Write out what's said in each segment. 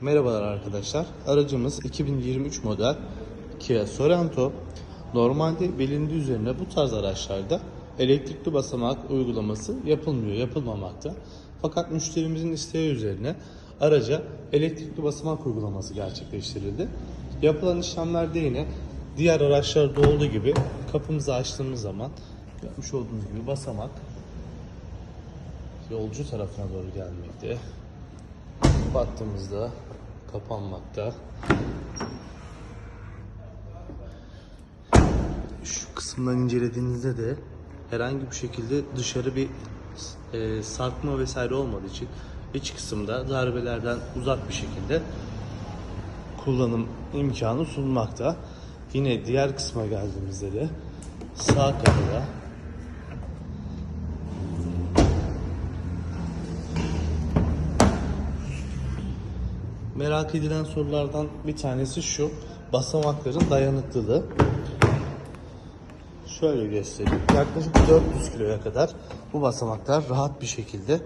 Merhabalar arkadaşlar. Aracımız 2023 model Kia Sorento. Normalde bilindiği üzerine bu tarz araçlarda elektrikli basamak uygulaması yapılmıyor, yapılmamakta. Fakat müşterimizin isteği üzerine araca elektrikli basamak uygulaması gerçekleştirildi. Yapılan işlemlerde yine diğer araçlarda olduğu gibi kapımızı açtığımız zaman yapmış olduğunuz gibi basamak yolcu tarafına doğru gelmekte. Baktığımızda kapanmakta. Şu kısımdan incelediğinizde de herhangi bir şekilde dışarı bir e, sarkma vesaire olmadığı için iç kısımda darbelerden uzak bir şekilde kullanım imkanı sunmakta. Yine diğer kısma geldiğimizde de sağ kapıda Merak edilen sorulardan bir tanesi şu. Basamakların dayanıklılığı. Şöyle göstereyim. Yaklaşık 400 kiloya kadar bu basamaklar rahat bir şekilde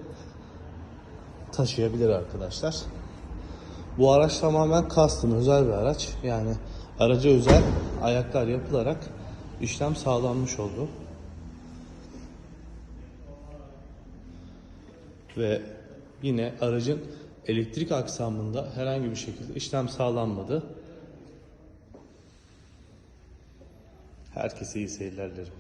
taşıyabilir arkadaşlar. Bu araç tamamen custom özel bir araç. Yani araca özel ayaklar yapılarak işlem sağlanmış oldu. Ve yine aracın elektrik aksamında herhangi bir şekilde işlem sağlanmadı. Herkese iyi seyirler dilerim.